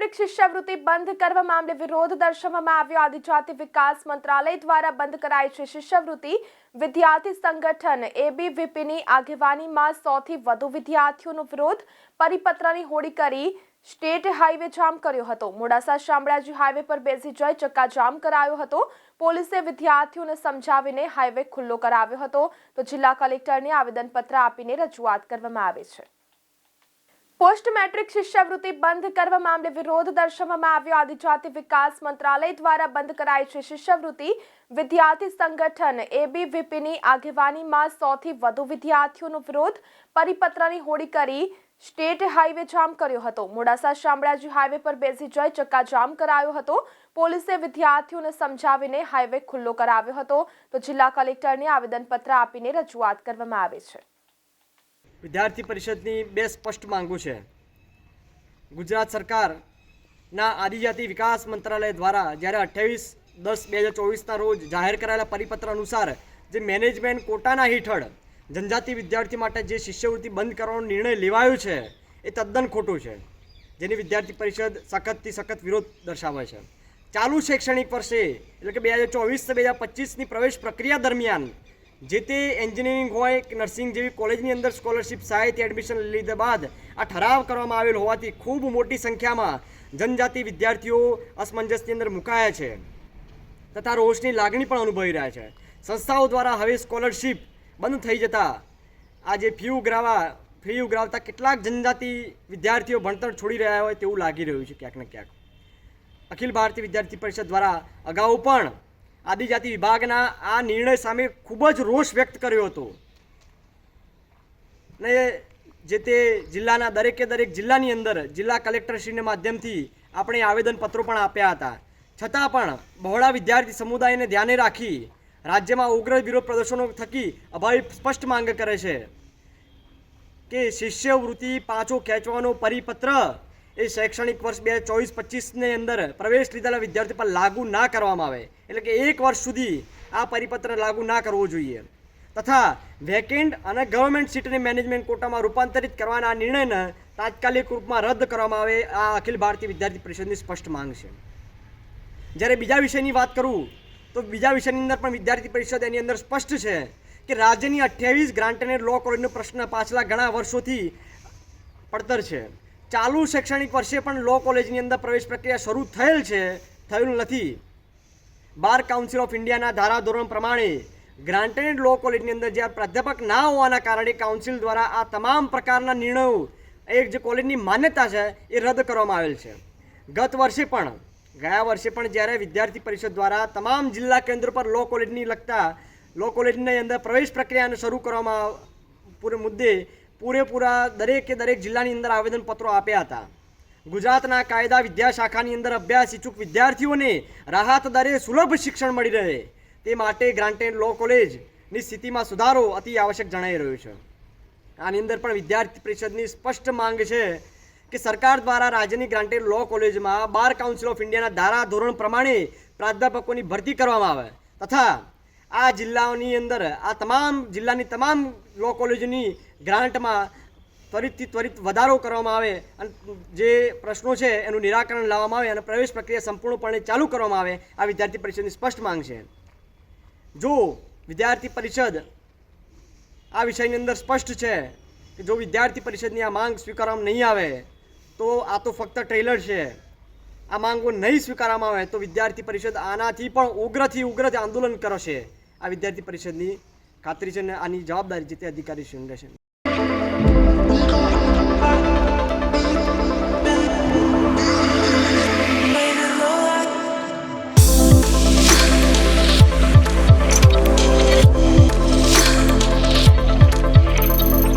Metric શિષ્યવૃત્તિ બંધ કરવા મામલે વિરોધ દર્શાવવામાં આવ્યો. આદિજાતિ વિકાસ મંત્રાલય દ્વારા બંધ કરાઈ છે શિષ્યવૃત્તિ. વિદ્યાર્થી સંગઠન એબીવીપીની આગેવાનીમાં સૌથી વધુ વિદ્યાર્થીઓનો વિરોધ પરિપત્રની હોડી કરી સ્ટેટ હાઈવે જામ કર્યો હતો. મોડાસા શામળાજી હાઈવે પર બેસી જઈ ચક્કાજામ કરાયો હતો. પોલીસે વિદ્યાર્થીઓને સમજાવીને હાઈવે ખુલ્લો કરાવ્યો હતો. તો જિલ્લા કલેક્ટરને આવેદનપત્ર આપીને રજૂઆત કરવામાં આવી છે. પોસ્ટ મેટ્રિક શિષ્યવૃત્તિ બંધ કરવા મામલે વિરોધ દર્શાવવામાં આવ્યો. આદિજાતિ વિકાસ મંત્રાલય દ્વારા બંધ કરાઈ છે શિષ્યવૃત્તિ. વિદ્યાર્થી સંગઠન એબીવીપીની આગેવાનીમાં સૌથી વધુ વિદ્યાર્થીઓનો વિરોધ પરિપત્રની હોડી કરી સ્ટેટ હાઈવે જામ કર્યો હતો. મોડાસા શામળાજી હાઈવે પર બેસી જઈ ચક્કાજામ કરાયો હતો. પોલીસે વિદ્યાર્થીઓને સમજાવીને હાઈવે ખુલ્લો કરાવ્યો હતો. તો જિલ્લા કલેક્ટરને આવેદનપત્ર આપીને રજૂઆત કરવામાં આવી છે. વિદ્યાર્થી પરિષદની બે સ્પષ્ટ માંગો છે. ગુજરાત સરકારના આદિજાતિ વિકાસ મંત્રાલય દ્વારા જ્યારે અઠ્યાવીસ દસ બે હજાર ચોવીસના રોજ જાહેર કરાયેલા પરિપત્ર અનુસાર જે મેનેજમેન્ટ કોટાના હેઠળ જનજાતિ વિદ્યાર્થી માટે જે શિષ્યવૃત્તિ બંધ કરવાનો નિર્ણય લેવાયો છે, એ તદ્દન ખોટું છે, જેની વિદ્યાર્થી પરિષદ સખતથી સખત વિરોધ દર્શાવે છે. ચાલુ શૈક્ષણિક વર્ષે, એટલે કે બે હજાર ચોવીસ બે હજાર પચીસની પ્રવેશ પ્રક્રિયા દરમિયાન જે તે એન્જિનિયરિંગ હોય કે નર્સિંગ જેવી કોલેજની અંદર સ્કોલરશિપ સહાયથી એડમિશન લીધા બાદ આ ઠરાવ કરવામાં આવેલ હોવાથી ખૂબ મોટી સંખ્યામાં જનજાતિ વિદ્યાર્થીઓ અસમંજસની અંદર મુકાયા છે તથા રોષની લાગણી પણ અનુભવી રહ્યા છે. સંસ્થાઓ દ્વારા હવે સ્કોલરશિપ બંધ થઈ જતા આજે ફી ઉઘરાવા, ફી ઉઘરાવતા કેટલાક જનજાતિ વિદ્યાર્થીઓ ભણતર છોડી રહ્યા હોય તેવું લાગી રહ્યું છે ક્યાંક ને ક્યાંક. અખિલ ભારતીય વિદ્યાર્થી પરિષદ દ્વારા અગાઉ પણ આદિજાતિ વિભાગના આ નિર્ણય સામે ખૂબ જ રોષ વ્યક્ત કર્યો હતો. ને જે તે જિલ્લાના દરેકે દરેક જિલ્લાની અંદર જિલ્લા કલેક્ટરશ્રીના માધ્યમથી આપણે આવેદનપત્રો પણ આપ્યા હતા. છતાં પણ બહોળા વિદ્યાર્થી સમુદાયને ધ્યાને રાખી રાજ્યમાં ઉગ્ર વિરોધ પ્રદર્શનો થકી અભાવી સ્પષ્ટ માંગ કરે છે કે શિષ્યવૃત્તિ પાછો ખેંચવાનો પરિપત્ર એ શૈક્ષણિક વર્ષ બે ચોવીસ પચીસની અંદર પ્રવેશ લીધેલા વિદ્યાર્થી પર લાગુ ના કરવામાં આવે. એટલે કે એક વર્ષ સુધી આ પરિપત્ર લાગુ ના કરવો જોઈએ. તથા વેકેન્ડ અને ગવર્મેન્ટ સીટને મેનેજમેન્ટ કોટામાં રૂપાંતરિત કરવાના નિર્ણયને તાત્કાલિક રૂપમાં રદ કરવામાં આવે આ અખિલ ભારતીય વિદ્યાર્થી પરિષદની સ્પષ્ટ માંગ છે. જ્યારે બીજા વિષયની વાત કરું, તો બીજા વિષયની અંદર પણ વિદ્યાર્થી પરિષદ એની અંદર સ્પષ્ટ છે કે રાજ્યની અઠ્યાવીસ ગ્રાન્ટ અને લો કોલેજનો પ્રશ્ન પાછલા ઘણા વર્ષોથી પડતર છે. ચાલુ શૈક્ષણિક વર્ષે પણ લો કોલેજની અંદર પ્રવેશ પ્રક્રિયા શરૂ થયેલ છે થયેલું નથી. બાર કાઉન્સિલ ઓફ ઇન્ડિયાના ધારાધોરણ પ્રમાણે ગ્રાન્ટેડ લો કોલેજની અંદર જ્યાં પ્રાધ્યાપક ના હોવાના કારણે કાઉન્સિલ દ્વારા આ તમામ પ્રકારના નિર્ણયો એક જે કોલેજની માન્યતા છે એ રદ કરવામાં આવેલ છે. ગત વર્ષે પણ, ગયા વર્ષે પણ જ્યારે વિદ્યાર્થી પરિષદ દ્વારા તમામ જિલ્લા કેન્દ્ર પર લો કોલેજની લગતા, લો કોલેજની અંદર પ્રવેશ પ્રક્રિયાને શરૂ કરવામાં પૂરે મુદ્દે પૂરેપૂરા દરેકે દરેક જિલ્લાની અંદર આવેદનપત્રો આપ્યા હતા. ગુજરાતના કાયદા વિદ્યા શાખાની અંદર અભ્યાસ ઇચ્છુક વિદ્યાર્થીઓને રાહત દરે સુલભ શિક્ષણ મળી રહે. તે માટે ગ્રાન્ટેડ લો કોલેજની સ્થિતિમાં સુધારો અતિ આવશ્યક જણાઈ રહ્યો છે. આની અંદર પણ વિદ્યાર્થી પરિષદની સ્પષ્ટ માંગ છે કે સરકાર દ્વારા રાજ્યની ગ્રાન્ટેડ લો કોલેજમાં બાર કાઉન્સિલ ઓફ ઇન્ડિયાના ધારા ધોરણ પ્રમાણે પ્રાધ્યાપકોની ભરતી કરવામાં આવે તથા આ જિલ્લાઓની અંદર, આ તમામ જિલ્લાની તમામ લો કોલેજની ગ્રાન્ટમાં ત્વરિતથી ત્વરિત વધારો કરવામાં આવે અને જે પ્રશ્નો છે એનું નિરાકરણ લાવવામાં આવે અને પ્રવેશ પ્રક્રિયા સંપૂર્ણપણે ચાલુ કરવામાં આવે, આ વિદ્યાર્થી પરિષદની સ્પષ્ટ માંગ છે. જો વિદ્યાર્થી પરિષદ આ વિષયની અંદર સ્પષ્ટ છે કે જો વિદ્યાર્થી પરિષદની આ માંગ સ્વીકારવામાં નહીં આવે, તો આ તો ફક્ત ટ્રેલર છે. આ માંગો નહીં સ્વીકારવામાં આવે તો વિદ્યાર્થી પરિષદ આનાથી પણ ઉગ્રથી ઉગ્ર આંદોલન કરશે. આ વિદ્યાર્થી પરિષદની ખાતરી છે અને આની જવાબદારી જે તે અધિકારી શ્રી રહેશે.